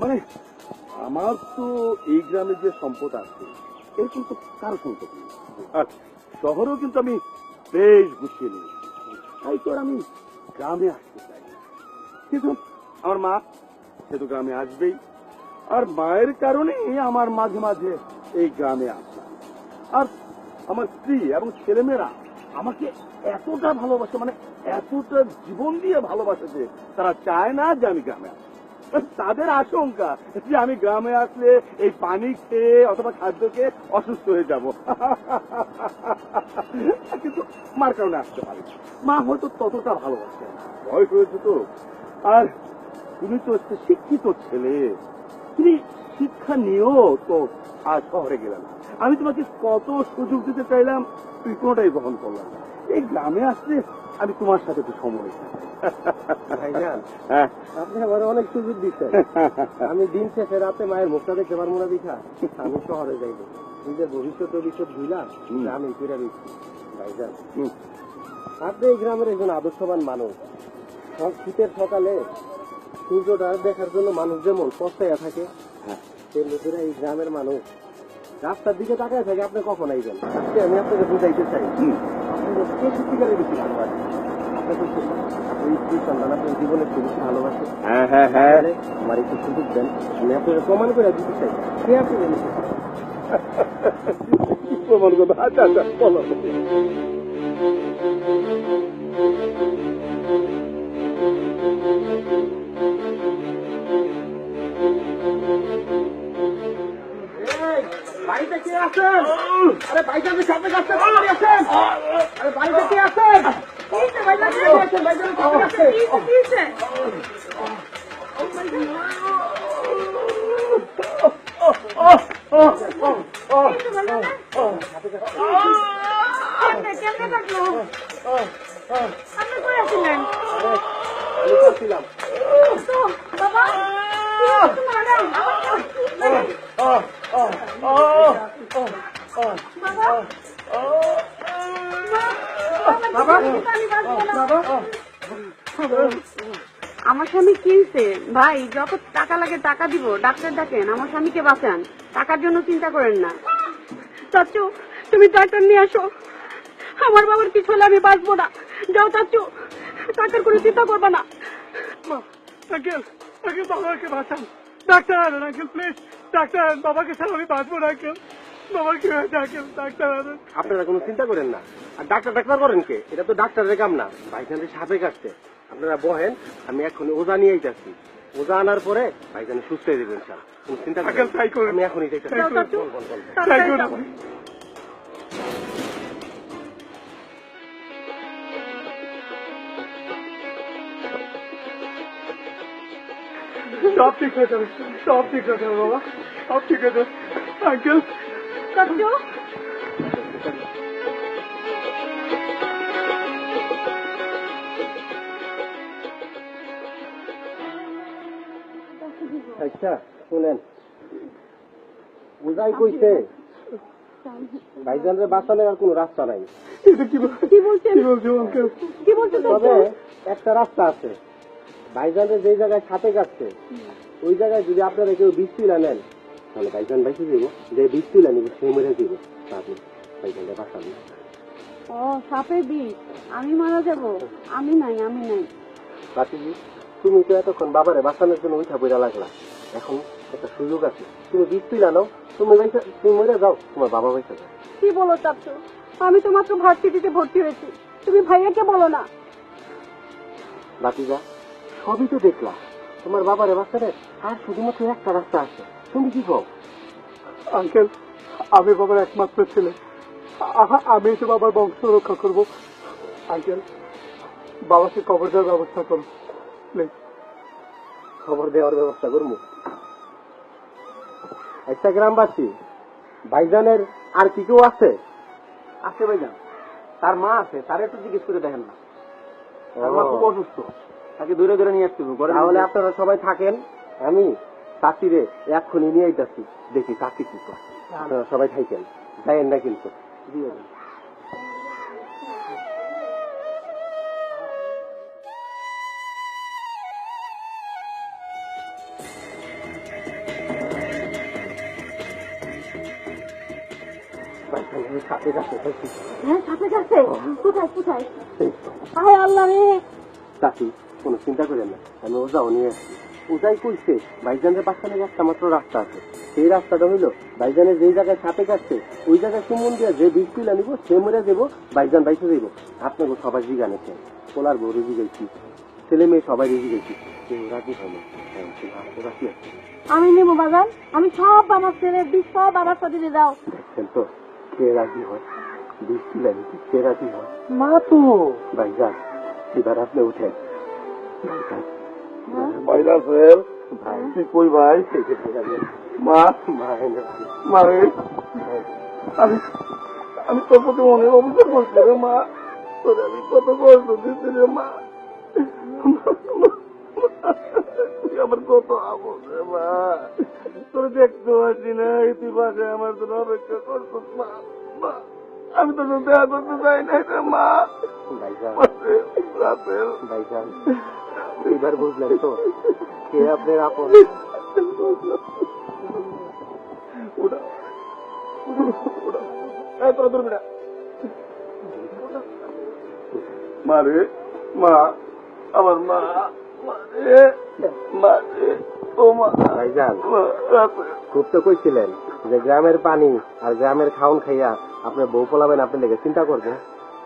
মানে আমার তো এই গ্রামে যে সম্পদ আছে এরকম তো কারও সম্পদ নেই। আর শহরেও কিন্তু আমি বেশ গুছিয়ে নিয়েছি। তাই তো আমি গ্রামে আসতে চাই কিন্তু আমার মা, সে তো গ্রামে আসবেই। আর মায়ের কারণে আমার মাঝে মাঝে এই গ্রামে আসা। আর আমার স্ত্রী এবং ছেলেমেয়েরা আমাকে এতটা ভালোবাসে মানে এতটা জীবন দিয়ে ভালোবাসে যে তারা চায় না যে আমি গ্রামে আসি। তাদের আশঙ্কা যে আমি গ্রামে আসলে এই পানি খেয়ে অথবা খাদ্য খেয়ে অসুস্থ হয়ে যাব। কিন্তু মার কারণে আসতে পারি মা হয়তো ততটা ভালোবাসে। বয়স হয়েছে তো। আর তুমি তো হচ্ছে শিক্ষিত ছেলে। তুমি শিক্ষা নিয়েও তো। আর শহরে গেলে না আমি তোমাকে কত সুযোগ দিতে চাইলাম তুই কোনোটাই গ্রহণ করলাম এই গ্রামে আসলে আমি তোমার সাথে একটু সময় হ্যাঁ। আপনি আমার অনেক সুযোগ দিচ্ছেন। আমি দিন শেষে রাতে মায়ের মুখটা দেখতে পারব না দেখা আমি শহরে যাইব নিজের ভবিষ্যৎ ভবিষ্যৎ হুম। আমি ফিরে দিচ্ছি ভাইজান আপনি এই গ্রামের একজন আদর্শবান মানুষ। সব শীতের সকালে সূর্যটা দেখার জন্য মানুষ যেমন পস্তাইয়া থাকে হ্যাঁ। তেমনি এই গ্রামের মানুষ রাস্তার দিকে তাকায় থাকে আপনি কখন আইবেন? আমি আপনাকে বুঝাইতে চাই। হ্যাঁ হ্যাঁ হ্যাঁ। আমার একটু সুযোগ দেন আমি আপনাকে প্রমাণ করে। দিতে চাই আপনি প্রমাণ আচ্ছা আচ্ছা বলো। আছেন আরে আপনি সামনে কাছে বাড়ি আছেন আরে বাড়িতে কে আছেন ভাইজান কে আছেন ভাইজান সামনে কাছে কেমনে থাকল আপনি কই আছিলেন আমি করছিলাম তো বাবা কি হচ্ছে ম্যাডাম বাবা আমার স্বামী কিনছে। ভাই যত টাকা লাগে টাকা দিব। ডাক্তার ডাকেন আমার স্বামীকে বাঁচান। টাকার জন্য চিন্তা করেন না। চাচু তুমি ডাক্তার নিয়ে আসো। আমার বাবার কিছু হলে আমি বাঁচবো না। যাও চাচু টাকার কোনো চিন্তা করবে না। আঙ্কেল আঙ্কেল বাবাকে বাঁচান। ডাক্তার আনেন আঙ্কেল প্লিজ ডাক্তার বাবাকে ছাড়া আমি বাঁচবো না আঙ্কেল। আপনারা কোনো চিন্তা করেন না। আর ডাক্তার ডাক্তার করেন কে? এটা তো ডাক্তারের কাম না। ভাইজানের সাপে কাটছে। আপনারা বহেন আমি এখনই ওজা নিয়ে আইতাছি। ওজা আনার পরে ভাইজানে সুস্থ হয়ে দেবেন স্যার। কোনো চিন্তা করেন। আমি এখনই। সব ঠিক হয়ে যাবে সব ঠিক হয়ে যাবে বাবা। সব ঠিক হয়ে যাবে। আঙ্কেল চাচু আচ্ছা শুনেন। বুঝাই কইছে। ভাইজানের বাঁচানোর আর কোনো রাস্তা নাই। কি বলছেন? কি বলছো আঙ্কেল কি বলছেন তবে একটা রাস্তা আছে। ভাইজানের যে জায়গায় সাপে কাটছে ওই জায়গায় যদি আপনারা কেউ বৃষ্টি তুলে নেন তাহলে ভাইজান বাইসে দিব যে বীজ তুলে নিব সে মরে দিব। তাহলে ভাইজানটা বাঁচাবো ও সাপে বিষ আমি মারা যাব? আমি নাই আমি নাই। বাতিজি তুমি তো এতক্ষণ বাবারে বাঁচানোর জন্য উঠা বইরা লাগলা। এখন একটা সুযোগ আছে। তুমি বীজ তুলে নাও তুমি বাইসা তুমি মরে যাও তোমার বাবা বাইসা যাও কি বলো চাচু আমি তো মাত্র ভার্সিটিতে ভর্তি হয়েছি। তুমি ভাইয়াকে বলো না। বাতিজা সবই তো দেখলা। তোমার বাবারে বাঁচানোর আর শুধুমাত্র একটা রাস্তা আছে। তুমি কি কও? আঙ্কেল আমি বাবার একমাত্র ছেলে। আহা, আমি তো বাবার বংশ রক্ষা করব। আঙ্কেল বাবাকে কবর দেওয়ার ব্যবস্থা করো প্লিজ খবর দেওয়ার ব্যবস্থা করব? একটা গ্রামবাসী ভাইজানের আর কি কেউ আছে? আছে ভাইজান। তার মা আছে তার একটু জিজ্ঞেস করে দেখেন না। তার মা খুব অসুস্থ। তাকে দূরে দূরে নিয়ে আসতে তাহলে আপনারা সবাই থাকেন। আমি তাঁতিরে এক্ষুনি নিয়ে যাচ্ছি দেখি চাকরি কি করে। আপনারা সবাই থাকেন। যাইয়েন না কিন্তু। হ্যাঁ কোথায় কোথায়? আল্লাহ রে। কোনো চিন্তা করেন না। আমি ওজাও নিয়ে আসছি। ওজাই কইছে ভাইজানের বাসানের একটা মাত্র রাস্তা আছে। সেই রাস্তাটা হইল ভাইজানের যেই জায়গায় সাপে কাটছে ওই জায়গায় সুমন দিয়ে যে বীজ তুলে নিব সে মরে দেবো ভাইজান বাইসে দেবো আপনাকে সবাই জিগানেছে পোলার বউ রেজি গেছি ছেলে মেয়ে সবাই রেজি গেছি কেউ রাজি হ্যাঁ, আমি নেব বাগান আমি সব আমার ছেলের দিক সব আমার সাথে দিয়ে দাও। দেখছেন তো কে রাজি হয়? বীজ তুলে নিতে কে রাজি হয়? মা তো। ভাইজান এবার আপনি উঠেন। আমি তোর প্রতি অনেক অভিযোগ করছি রে, মা। তোর আমি কত কষ্ট দিচ্ছি রে, মা। আমার কত আপন রে, মা। তোর দেখতে পাচ্ছি না পাশে আমার জন্য অপেক্ষা করছিস মা মা। আমি সাথে দেখা করতে চাই না রে মা। ভাইজান রাতের। ভাইজান এবার বুঝলেন তো কে আপনার আপন? না মা আমার মা মা রে মা রে ও মা। ভাইজান খুব তো কইছিলেন যে গ্রামের পানি আর গ্রামের খাউন খাইয়া আপনার বউ পোলাবেন আপনি লেগে চিন্তা করবে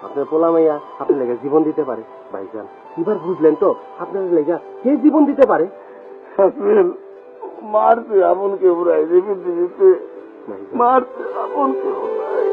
আপনার পোলামাইয়া আপনি লেগে জীবন দিতে পারে। ভাইজান এবার বুঝলেন তো আপনার লেগে কে জীবন দিতে পারে? মারছে আপনকে উড়াই পৃথিবীতে ভাইজান। মারছে আপনকে উড়াই